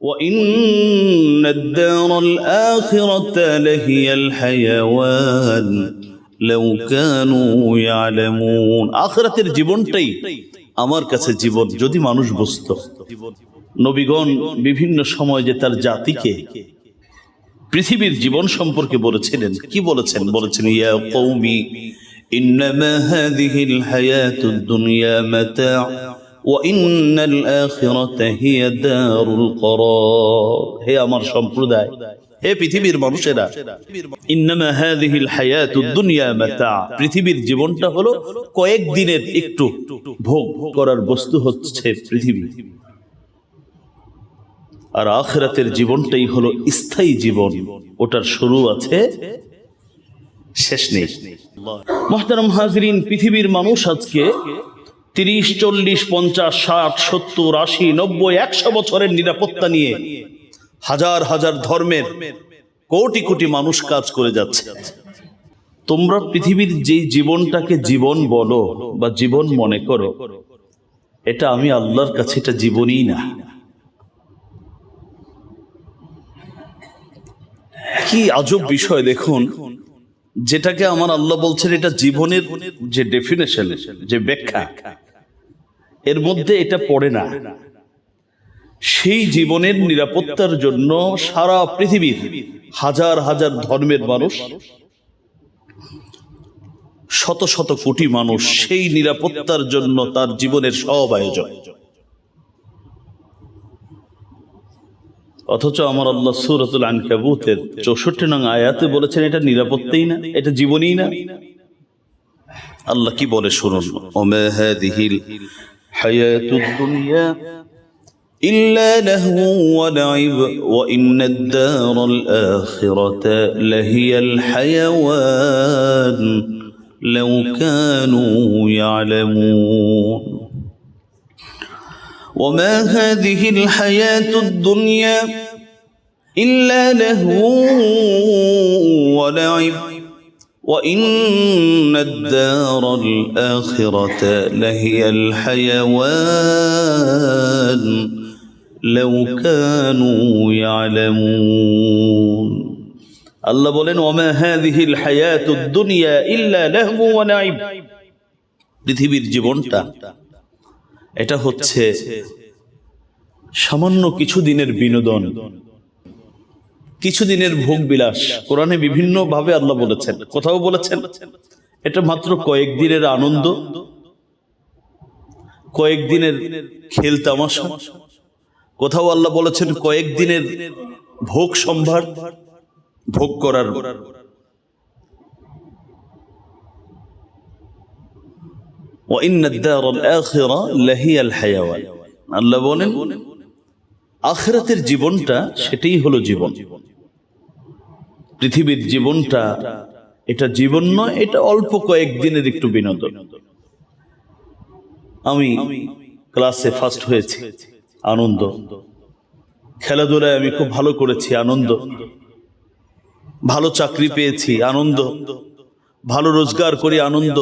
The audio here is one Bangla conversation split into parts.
وإن الدار الآخرة لهي الحيوان لو كانوا يعلمون আখিরাতের জীবনটাই আমার কাছে জীবন যদি মানুষ বুঝতো নবীগণ বিভিন্ন সময় যে তার জাতিকে পৃথিবীর জীবন সম্পর্কে বলেছিলেন কি বলেছেন বলেছেন ইয়া কৌমি ইন্নামা হাযিহিল হায়াতুদ দুনিয়া মাতা' وإن الآخرة هي دار القرار হে আমার সম্প্রদায় হে পৃথিবীর মানুষেরা ইন্নামা হাযিহিল হায়াতুদ দুনিয়া মাতা' পৃথিবীর জীবনটা হলো কয়েক দিনের একটু ভোগ করার বস্তু হচ্ছে পৃথিবী আর আখরাতের জীবনটাই হলো স্থায়ী জীবন ওটার শুরু আছে শেষ নেই মহতারাম হাজরিন পৃথিবীর মানুষ আজকে তিরিশ, চল্লিশ, পঞ্চাশ, ষাট, সত্তর, আশি, নব্বই, একশো বছরের নিরাপত্তা নিয়ে হাজার হাজার ধর্মের কোটি কোটি মানুষ কাজ করে যাচ্ছে। তোমরা পৃথিবীর যে জীবনটাকে জীবন বলো বা জীবন মনে করো, এটা আমি আল্লাহর কাছে এটা জীবনই না। কি আজব বিষয় দেখুন, যেটাকে আমার আল্লাহ বলছেন এটা জীবনের যে ডেফিনেশন যে ব্যাখ্যা এর মধ্যে এটা পড়ে না। সেই জীবনের নিরাপত্তার জন্য সারা পৃথিবীর হাজার হাজার ধর্মের মানুষ, শত শত কোটি মানুষ সেই নিরাপত্তার জন্য তার জীবনের সব আয়োজন। অথচ আমার আল্লাহ সুরতুল আনকাবুতের চৌষট্টি নং আয়াতে বলেছেন, এটা নিরাপত্তাই না, এটা জীবনই না। আল্লাহ কি বলে শুনুন? حياة الدنيا إلا لهو ولعب وإن الدار الآخرة لهي الحيوان. لو كانوا يعلمون. وما هذه الحياة الدنيا إلا لهو ولعب. وإن الدار الآخرة لهي الحيوان لو كانوا يعلمون আল্লাহ বলেন ওমা হাদিহিল হায়াতুদ দুনিয়া ইল্লা লাহবু ওয়া নাইব পৃথিবীর জীবনটা এটা হচ্ছে সামান্য কিছু দিনের বিনোদন কিছুদিনের ভোগ বিলাস। কোরআনে বিভিন্ন ভাবে আল্লাহ বলেছেন। কোথাও বলেছেন? এটা মাত্র কয়েকদিনের আনন্দ কয়েকদিনের খেল তামাশা। কোথাও আল্লাহ বলেছেন কয়েকদিনের ভোগ সম্ভার, ভোগ করার। আল্লাহ বলেন, আখরাতের জীবনটা সেটাই হলো জীবন। পৃথিবীর জীবনটা এটা জীবন নয়, এটা অল্প কয়েকদিনের একটু বিনোদন। আমি ক্লাসে ফার্স্ট হয়েছি, আনন্দ। খেলাধুলায় আমি খুব ভালো করেছি, আনন্দ। ভালো চাকরি পেয়েছি, আনন্দ। ভালো রোজগার করি, আনন্দ।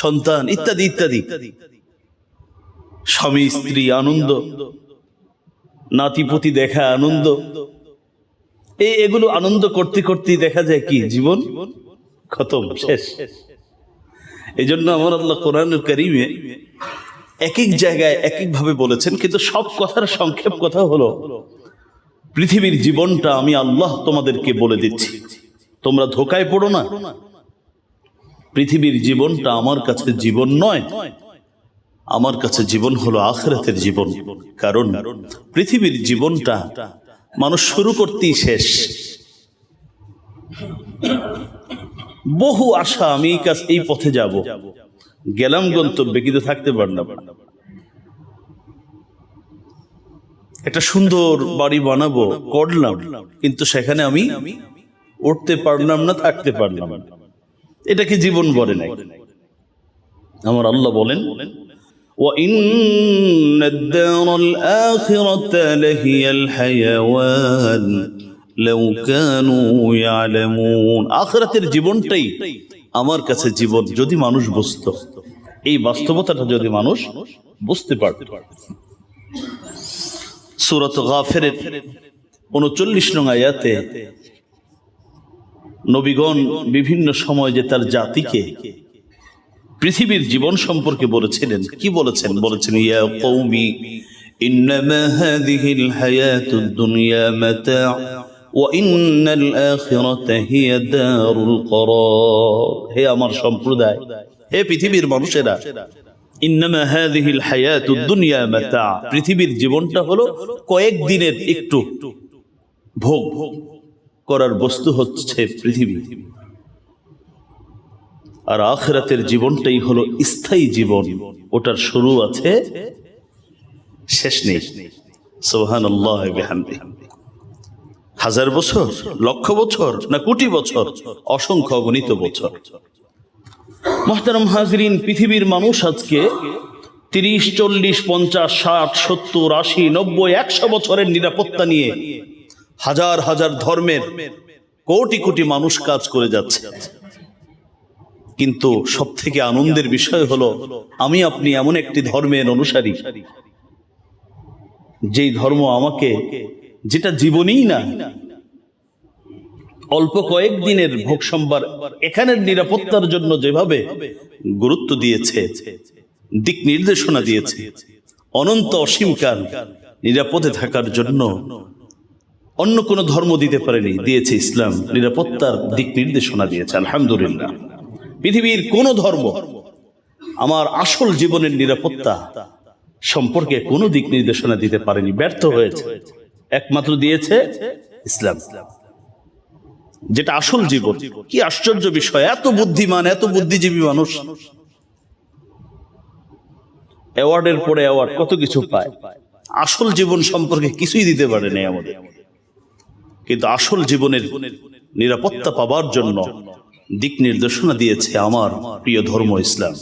সন্তান, ইত্যাদি ইত্যাদি। স্বামী, স্ত্রী, আনন্দ। নাতিপতি দেখা আনন্দ। এই এগুলো আনন্দ করতে করতে দেখা যায় কি? জীবন খতম, শেষ। এই জন্য আমার আল্লাহ কোরআনুল করিমে এক এক জায়গায় এক এক ভাবে বলেছেন, কিন্তু সব কথার সংক্ষেপ কথা হলো, পৃথিবীর জীবনটা আমি আল্লাহ তোমাদেরকে বলে দিচ্ছি। তোমরা ধোকায় পড়ো না। পৃথিবীর জীবনটা আমার কাছে জীবন নয়, আমার কাছে জীবন হলো আখরাতের জীবন। কারণ পৃথিবীর জীবনটা মানুষ শুরু করতেই শেষ। বহু আশা আমি এই কাজ এই পথে যাব। গেলাম গন্তব্যে, কিন্তু থাকতে পারলাম একটা সুন্দর বাড়ি বানাবো, করলাম, কিন্তু সেখানে আমি উঠতে পারলাম না, থাকতে পারলাম এটাকে জীবন বলে নাই। আমার আল্লাহ বলেন وإن الدار الآخرة لهي الحيوان لو كانوا يعلمون আখিরাতের জীবনটাই আমার কাছে জীবন যদি মানুষ বুঝতো এই বাস্তবতাটা যদি মানুষ বুঝতে পারত সুরত গাফেরের উনচল্লিশ নং আয়াতে নবীগণ বিভিন্ন সময় যে তার জাতিকে পৃথিবীর জীবন সম্পর্কে বলেছিলেন কি বলেছেন বলেছেন ইয়া কৌমি إنما هذه الحياة الدنيا متاع وإن الآخرة هي دار القرار হে আমার সম্প্রদায় হে পৃথিবীর মানুষেরা ইন্নামা হাযিহিল হায়াতুদ দুনিয়া মাতা পৃথিবীর জীবনটা হলো কয়েক দিনের একটু ভোগ করার বস্তু হচ্ছে পৃথিবী আর আখরাতের জীবনটাই হলো স্থায়ী জীবন। ওটার শুরু আছে, শেষ নেই। সোহান হাজার বছর, লক্ষ বছর, না কোটি বছর, অসংখ্য গণিত বছর। মহতারম হাজরিন, পৃথিবীর মানুষ আজকে তিরিশ, চল্লিশ, পঞ্চাশ, ষাট, সত্তর, আশি, নব্বই, একশো বছরের নিরাপত্তা নিয়ে হাজার হাজার ধর্মের কোটি কোটি মানুষ কাজ করে যাচ্ছে। কিন্তু সব থেকে আনন্দের বিষয় হলো, আমি আপনি এমন একটি ধর্মের অনুসারী। যেই ধর্ম আমাকে, যেটা জীবনই না, অল্প কয়েক দিনের ভোগ সম্ভার এখানের নিরাপত্তার জন্য যেভাবে গুরুত্ব দিয়েছে, দিক নির্দেশনা দিয়েছে, অনন্ত অসীমকাল নিরাপদে থাকার জন্য অন্য কোনো ধর্ম দিতে পারেনি, দিয়েছে ইসলাম, নিরাপত্তার দিক নির্দেশনা দিয়েছে, আলহামদুলিল্লাহ। পৃথিবীর কোন ধর্ম আমার আসল জীবনের নিরাপত্তা সম্পর্কে কোনো দিক নির্দেশনা দিতে পারেনি, ব্যর্থ হয়েছে। একমাত্র দিয়েছে ইসলাম। যেটা আসল জীবন। কি আশ্চর্য বিষয়, এত বুদ্ধিমান, এত বুদ্ধিজীবী মানুষ। অ্যাওয়ার্ডের পরে অ্যাওয়ার্ড কত কিছু পায়। আসল জীবন সম্পর্কে কিছুই দিতে পারেনি আমাদের। কিন্তু আসল জীবনের নিরাপত্তা পাবার জন্য দিক নির্দেশনা দিয়েছে আমার প্রিয় ধর্ম ইসলাম।